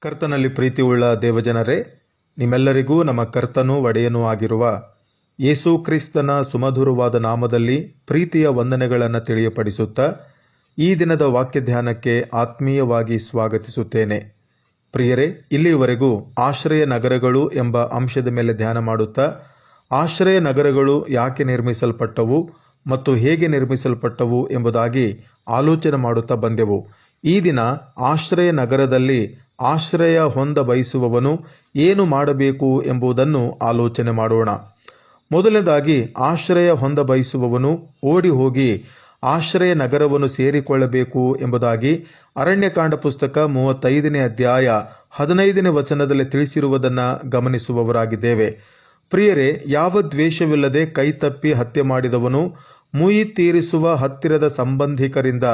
ಕರ್ತನಲ್ಲಿ ಪ್ರೀತಿಯುಳ್ಳ ದೇವಜನರೇ, ನಿಮ್ಮೆಲ್ಲರಿಗೂ ನಮ್ಮ ಕರ್ತನೂ ಒಡೆಯನೂ ಆಗಿರುವ ಯೇಸು ಕ್ರಿಸ್ತನ ಸುಮಧುರವಾದ ನಾಮದಲ್ಲಿ ಪ್ರೀತಿಯ ವಂದನೆಗಳನ್ನು ತಿಳಿಯಪಡಿಸುತ್ತಾ ಈ ದಿನದ ವಾಕ್ಯ ಧ್ಯಾನಕ್ಕೆ ಆತ್ಮೀಯವಾಗಿ ಸ್ವಾಗತಿಸುತ್ತೇನೆ. ಪ್ರಿಯರೇ, ಇಲ್ಲಿಯವರೆಗೂ ಆಶ್ರಯ ನಗರಗಳು ಎಂಬ ಅಂಶದ ಮೇಲೆ ಧ್ಯಾನ ಮಾಡುತ್ತಾ, ಆಶ್ರಯ ನಗರಗಳು ಯಾಕೆ ನಿರ್ಮಿಸಲ್ಪಟ್ಟವು ಮತ್ತು ಹೇಗೆ ನಿರ್ಮಿಸಲ್ಪಟ್ಟವು ಎಂಬುದಾಗಿ ಆಲೋಚನೆ ಮಾಡುತ್ತಾ ಬಂದೆವು. ಈ ದಿನ ಆಶ್ರಯ ನಗರದಲ್ಲಿ ಆಶ್ರಯ ಹೊಂದ ಬಯಸುವವನು ಏನು ಮಾಡಬೇಕು ಎಂಬುದನ್ನು ಆಲೋಚನೆ ಮಾಡೋಣ. ಮೊದಲನೇದಾಗಿ ಆಶ್ರಯ ಹೊಂದ ಬಯಸುವವನು ಓಡಿ ಹೋಗಿ ಆಶ್ರಯ ನಗರವನ್ನು ಸೇರಿಕೊಳ್ಳಬೇಕು ಎಂಬುದಾಗಿ ಅರಣ್ಯಕಾಂಡ ಪುಸ್ತಕ ಮೂವತ್ತೈದನೇ ಅಧ್ಯಾಯ ಹದಿನೈದನೇ ವಚನದಲ್ಲಿ ತಿಳಿಸಿರುವುದನ್ನು ಗಮನಿಸುವವರಾಗಿದ್ದೇವೆ. ಪ್ರಿಯರೇ, ಯಾವ ದ್ವೇಷವಿಲ್ಲದೆ ಕೈತಪ್ಪಿ ಹತ್ಯೆ ಮಾಡಿದವನು ಮುಯಿ ತೀರಿಸುವ ಹತ್ತಿರದ ಸಂಬಂಧಿಕರಿಂದ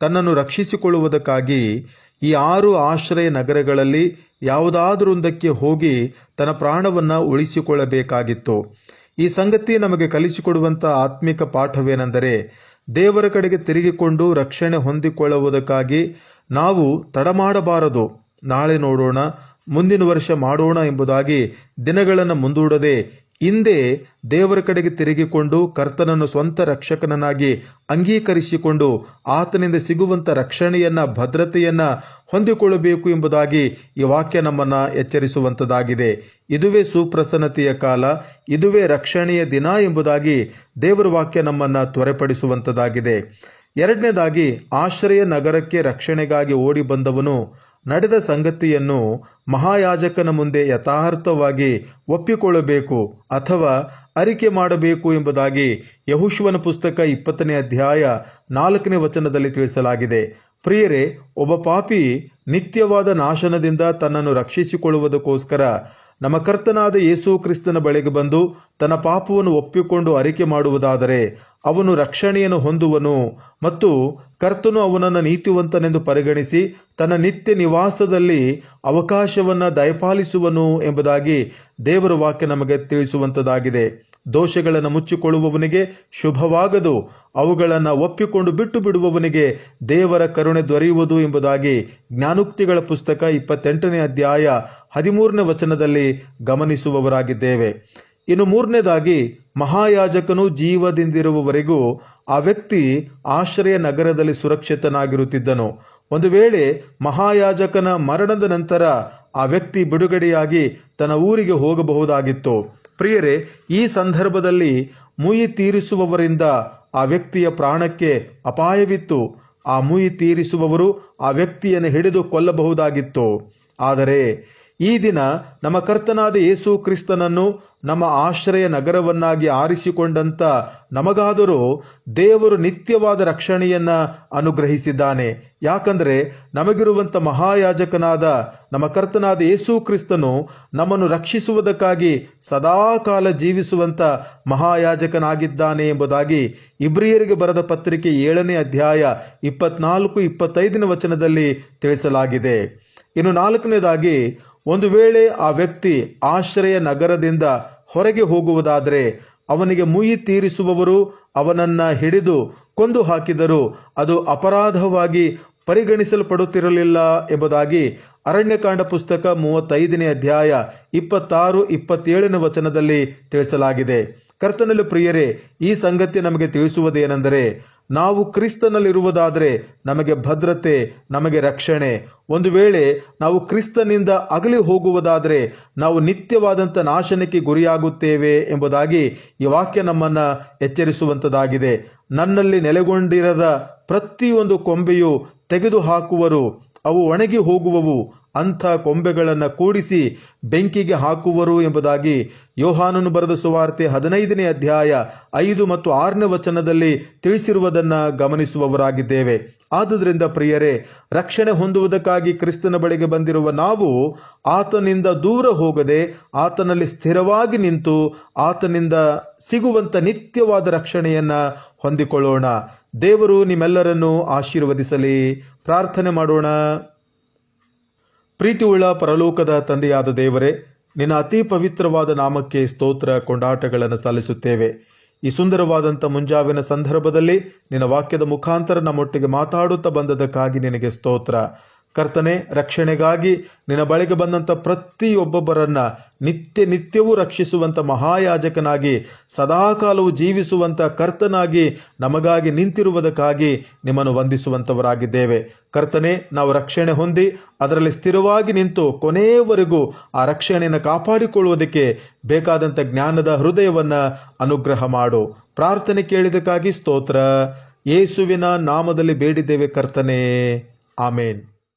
ತನ್ನನ್ನು ರಕ್ಷಿಸಿಕೊಳ್ಳುವುದಕ್ಕಾಗಿ ಈ ಆರು ಆಶ್ರಯ ನಗರಗಳಲ್ಲಿ ಯಾವುದಾದರೊಂದಕ್ಕೆ ಹೋಗಿ ತನ್ನ ಪ್ರಾಣವನ್ನು ಉಳಿಸಿಕೊಳ್ಳಬೇಕಾಗಿತ್ತು. ಈ ಸಂಗತಿ ನಮಗೆ ಕಲಿಸಿಕೊಡುವಂಥ ಆತ್ಮಿಕ ಪಾಠವೇನೆಂದರೆ, ದೇವರ ಕಡೆಗೆ ತಿರುಗಿಕೊಂಡು ರಕ್ಷಣೆ ಹೊಂದಿಕೊಳ್ಳುವುದಕ್ಕಾಗಿ ನಾವು ತಡಮಾಡಬಾರದು ನಾಳೆ ನೋಡೋಣ, ಮುಂದಿನ ವರ್ಷ ಮಾಡೋಣ ಎಂಬುದಾಗಿ ದಿನಗಳನ್ನು ಮುಂದೂಡದೆ ಹಿಂದೆ ದೇವರ ಕಡೆಗೆ ತಿರುಗಿಕೊಂಡು ಕರ್ತನನ್ನು ಸ್ವಂತ ರಕ್ಷಕನನ್ನಾಗಿ ಅಂಗೀಕರಿಸಿಕೊಂಡು ಆತನಿಂದ ಸಿಗುವಂತ ರಕ್ಷಣೆಯನ್ನ, ಭದ್ರತೆಯನ್ನ ಹೊಂದಿಕೊಳ್ಳಬೇಕು ಎಂಬುದಾಗಿ ಈ ವಾಕ್ಯ ನಮ್ಮನ್ನ ಎಚ್ಚರಿಸುವಂತದಾಗಿದೆ. ಇದುವೇ ಸುಪ್ರಸನ್ನತೆಯ ಕಾಲ, ಇದುವೇ ರಕ್ಷಣೆಯ ದಿನ ಎಂಬುದಾಗಿ ದೇವರ ವಾಕ್ಯ ನಮ್ಮನ್ನ ತ್ವರೆಪಡಿಸುವಂತದಾಗಿದೆ. ಎರಡನೇದಾಗಿ, ಆಶ್ರಯ ನಗರಕ್ಕೆ ರಕ್ಷಣೆಗಾಗಿ ಓಡಿ ಬಂದವನು ನಡೆದ ಸಂಗತಿಯನ್ನು ಮಹಾಯಾಜಕನ ಮುಂದೆ ಯಥಾರ್ಥವಾಗಿ ಒಪ್ಪಿಕೊಳ್ಳಬೇಕು ಅಥವಾ ಅರಿಕೆ ಮಾಡಬೇಕು ಎಂಬುದಾಗಿ ಯಹುಶ್ವನ ಪುಸ್ತಕ ಇಪ್ಪತ್ತನೇ ಅಧ್ಯಾಯ ನಾಲ್ಕನೇ ವಚನದಲ್ಲಿ ತಿಳಿಸಲಾಗಿದೆ. ಪ್ರಿಯರೇ, ಒಬ್ಬ ಪಾಪಿ ನಿತ್ಯವಾದ ನಾಶನದಿಂದ ತನ್ನನ್ನು ರಕ್ಷಿಸಿಕೊಳ್ಳುವುದಕ್ಕೋಸ್ಕರ ನಮ್ಮ ಕರ್ತನಾದ ಯೇಸು ಕ್ರಿಸ್ತನ ಬಳಿಗೆ ಬಂದು ತನ್ನ ಪಾಪವನ್ನು ಒಪ್ಪಿಕೊಂಡು ಅರಿಕೆ ಮಾಡುವುದಾದರೆ ಅವನು ರಕ್ಷಣೆಯನ್ನು ಹೊಂದುವನು ಮತ್ತು ಕರ್ತನು ಅವನನ್ನು ನೀತಿವಂತನೆಂದು ಪರಿಗಣಿಸಿ ತನ್ನ ನಿತ್ಯ ನಿವಾಸದಲ್ಲಿ ಅವಕಾಶವನ್ನು ದಯಪಾಲಿಸುವನು ಎಂಬುದಾಗಿ ದೇವರ ವಾಕ್ಯ ನಮಗೆ ತಿಳಿಸುವಂತದಾಗಿದೆ. ದೋಷಗಳನ್ನು ಮುಚ್ಚಿಕೊಳ್ಳುವವನಿಗೆ ಶುಭವಾಗದು, ಅವುಗಳನ್ನು ಒಪ್ಪಿಕೊಂಡು ಬಿಟ್ಟು ಬಿಡುವವನಿಗೆ ದೇವರ ಕರುಣೆ ದೊರೆಯುವುದು ಎಂಬುದಾಗಿ ಜ್ಞಾನೋಕ್ತಿಗಳ ಪುಸ್ತಕ ಇಪ್ಪತ್ತೆಂಟನೇ ಅಧ್ಯಾಯ ಹದಿಮೂರನೇ ವಚನದಲ್ಲಿ ಗಮನಿಸುವವರಾಗಿದ್ದೇವೆ. ಇನ್ನು ಮೂರನೇದಾಗಿ, ಮಹಾಯಾಜಕನು ಜೀವದಿಂದಿರುವವರೆಗೂ ಆ ವ್ಯಕ್ತಿ ಆಶ್ರಯ ನಗರದಲ್ಲಿ ಸುರಕ್ಷಿತನಾಗಿರುತ್ತಿದ್ದನು. ಒಂದು ವೇಳೆ ಮಹಾಯಾಜಕನ ಮರಣದ ನಂತರ ಆ ವ್ಯಕ್ತಿ ಬಿಡುಗಡೆಯಾಗಿ ತನ್ನ ಊರಿಗೆ ಹೋಗಬಹುದಾಗಿತ್ತು. ಪ್ರಿಯರೇ, ಈ ಸಂದರ್ಭದಲ್ಲಿ ಮುಯಿ ತೀರಿಸುವವರಿಂದ ಆ ವ್ಯಕ್ತಿಯ ಪ್ರಾಣಕ್ಕೆ ಅಪಾಯವಿತ್ತು. ಆ ಮುಯಿ ತೀರಿಸುವವರು ಆ ವ್ಯಕ್ತಿಯನ್ನು ಹಿಡಿದು ಕೊಲ್ಲಬಹುದಾಗಿತ್ತು. ಆದರೆ, ಈ ದಿನ ನಮ್ಮ ಕರ್ತನಾದ ಯೇಸು ಕ್ರಿಸ್ತನನ್ನು ನಮ್ಮ ಆಶ್ರಯ ನಗರವನ್ನಾಗಿ ಆರಿಸಿಕೊಂಡಂತ ನಮಗಾದರೂ ದೇವರು ನಿತ್ಯವಾದ ರಕ್ಷಣೆಯನ್ನ ಅನುಗ್ರಹಿಸಿದ್ದಾನೆ. ಯಾಕಂದ್ರೆ ನಮಗಿರುವಂತ ಮಹಾಯಾಜಕನಾದ ನಮ್ಮ ಕರ್ತನಾದ ಯೇಸು ಕ್ರಿಸ್ತನು ನಮ್ಮನ್ನು ರಕ್ಷಿಸುವುದಕ್ಕಾಗಿ ಸದಾಕಾಲ ಜೀವಿಸುವಂತ ಮಹಾಯಾಜಕನಾಗಿದ್ದಾನೆ ಎಂಬುದಾಗಿ ಇಬ್ರಿಯರಿಗೆ ಬರೆದ ಪತ್ರಿಕೆ ಏಳನೇ ಅಧ್ಯಾಯ ಇಪ್ಪತ್ನಾಲ್ಕು, ಇಪ್ಪತ್ತೈದನೇ ವಚನದಲ್ಲಿ ತಿಳಿಸಲಾಗಿದೆ. ಇನ್ನು ನಾಲ್ಕನೇದಾಗಿ, ಒಂದು ವೇಳೆ ಆ ವ್ಯಕ್ತಿ ಆಶ್ರಯ ನಗರದಿಂದ ಹೊರಗೆ ಹೋಗುವುದಾದರೆ ಅವನಿಗೆ ಮುಯಿ ತೀರಿಸುವವರು ಅವನನ್ನ ಹಿಡಿದು ಕೊಂದು ಹಾಕಿದರು. ಅದು ಅಪರಾಧವಾಗಿ ಪರಿಗಣಿಸಲ್ಪಡುತ್ತಿರಲಿಲ್ಲ ಎಂಬುದಾಗಿ ಅರಣ್ಯಕಾಂಡ ಪುಸ್ತಕ ಮೂವತ್ತೈದನೇ ಅಧ್ಯಾಯ ಇಪ್ಪತ್ತಾರು, ಇಪ್ಪತ್ತೇಳನೇ ವಚನದಲ್ಲಿ ತಿಳಿಸಲಾಗಿದೆ. ಕರ್ತನಲ್ಲಿ ಪ್ರಿಯರೇ, ಈ ಸಂಗತಿ ನಮಗೆ ತಿಳಿಸುವುದೇನೆಂದರೆ ನಾವು ಕ್ರಿಸ್ತನಲ್ಲಿರುವುದಾದರೆ ನಮಗೆ ಭದ್ರತೆ, ನಮಗೆ ರಕ್ಷಣೆ. ಒಂದು ವೇಳೆ ನಾವು ಕ್ರಿಸ್ತನಿಂದ ಅಗಲಿ ಹೋಗುವುದಾದರೆ ನಾವು ನಿತ್ಯವಾದಂಥ ನಾಶನಕ್ಕೆ ಗುರಿಯಾಗುತ್ತೇವೆ ಎಂಬುದಾಗಿ ಈ ವಾಕ್ಯ ನಮ್ಮನ್ನು ಎಚ್ಚರಿಸುವಂಥದ್ದಾಗಿದೆ. ನನ್ನಲ್ಲಿ ನೆಲೆಗೊಂಡಿರದ ಪ್ರತಿಯೊಂದು ಕೊಂಬೆಯು ತೆಗೆದು ಹಾಕುವರು ಅವು ಒಣಗಿ ಹೋಗುವವು ಅಂಥ ಕೊಂಬೆಗಳನ್ನು ಕೂಡಿಸಿ ಬೆಂಕಿಗೆ ಹಾಕುವರು ಎಂಬುದಾಗಿ ಯೋಹಾನನು ಬರೆದ ಸುವಾರ್ತೆ ಹದಿನೈದನೇ ಅಧ್ಯಾಯ ಐದು ಮತ್ತು ಆರನೇ ವಚನದಲ್ಲಿ ತಿಳಿಸಿರುವುದನ್ನು ಗಮನಿಸುವವರಾಗಿದ್ದೇವೆ. ಆದುದರಿಂದ ಪ್ರಿಯರೇ, ರಕ್ಷಣೆ ಹೊಂದುವುದಕ್ಕಾಗಿ ಕ್ರಿಸ್ತನ ಬಳಿಗೆ ಬಂದಿರುವ ನಾವು ಆತನಿಂದ ದೂರ ಹೋಗದೆ ಆತನಲ್ಲಿ ಸ್ಥಿರವಾಗಿ ನಿಂತು ಆತನಿಂದ ಸಿಗುವಂತ ನಿತ್ಯವಾದ ರಕ್ಷಣೆಯನ್ನು ಹೊಂದಿಕೊಳ್ಳೋಣ. ದೇವರು ನಿಮ್ಮೆಲ್ಲರನ್ನು ಆಶೀರ್ವದಿಸಲಿ. ಪ್ರಾರ್ಥನೆ ಮಾಡೋಣ. ಪ್ರೀತಿಯುಳ್ಳ ಪರಲೋಕದ ತಂದೆಯಾದ ದೇವರೇ, ನಿನ್ನ ಅತಿ ಪವಿತ್ರವಾದ ನಾಮಕ್ಕೆ ಸ್ತೋತ್ರ, ಕೊಂಡಾಟಗಳನ್ನು ಸಲ್ಲಿಸುತ್ತೇವೆ. ಈ ಸುಂದರವಾದಂಥ ಮುಂಜಾವಿನ ಸಂದರ್ಭದಲ್ಲಿ ನಿನ್ನ ವಾಕ್ಯದ ಮುಖಾಂತರ ನಮ್ಮೊಟ್ಟಿಗೆ ಮಾತಾಡುತ್ತಾ ಬಂದದಕ್ಕಾಗಿ ನಿನಗೆ ಸ್ತೋತ್ರ. ಕರ್ತನೆ, ರಕ್ಷಣೆಗಾಗಿ ನಿನ್ನ ಬಳಿಗೆ ಬಂದಂಥ ಪ್ರತಿಯೊಬ್ಬೊಬ್ಬರನ್ನು ನಿತ್ಯ ನಿತ್ಯವೂ ರಕ್ಷಿಸುವಂಥ ಮಹಾಯಾಜಕನಾಗಿ, ಸದಾಕಾಲವು ಜೀವಿಸುವಂಥ ಕರ್ತನಾಗಿ, ನಮಗಾಗಿ ನಿಂತಿರುವುದಕ್ಕಾಗಿ ನಿಮ್ಮನ್ನು ವಂದಿಸುವಂಥವರಾಗಿದ್ದೇವೆ ಕರ್ತನೆ, ನಾವು ರಕ್ಷಣೆ ಹೊಂದಿ, ಅದರಲ್ಲಿ ಸ್ಥಿರವಾಗಿ ನಿಂತು ಕೊನೆಯವರೆಗೂ ಆ ರಕ್ಷಣೆಯನ್ನು ಕಾಪಾಡಿಕೊಳ್ಳುವುದಕ್ಕೆ ಬೇಕಾದಂಥ ಜ್ಞಾನದ ಹೃದಯವನ್ನು ಅನುಗ್ರಹ ಮಾಡು. ಪ್ರಾರ್ಥನೆ ಕೇಳಿದಕ್ಕಾಗಿ ಸ್ತೋತ್ರ. ಯೇಸುವಿನ ನಾಮದಲ್ಲಿ ಬೇಡಿದ್ದೇವೆ ಕರ್ತನೆ. ಆಮೇನ್.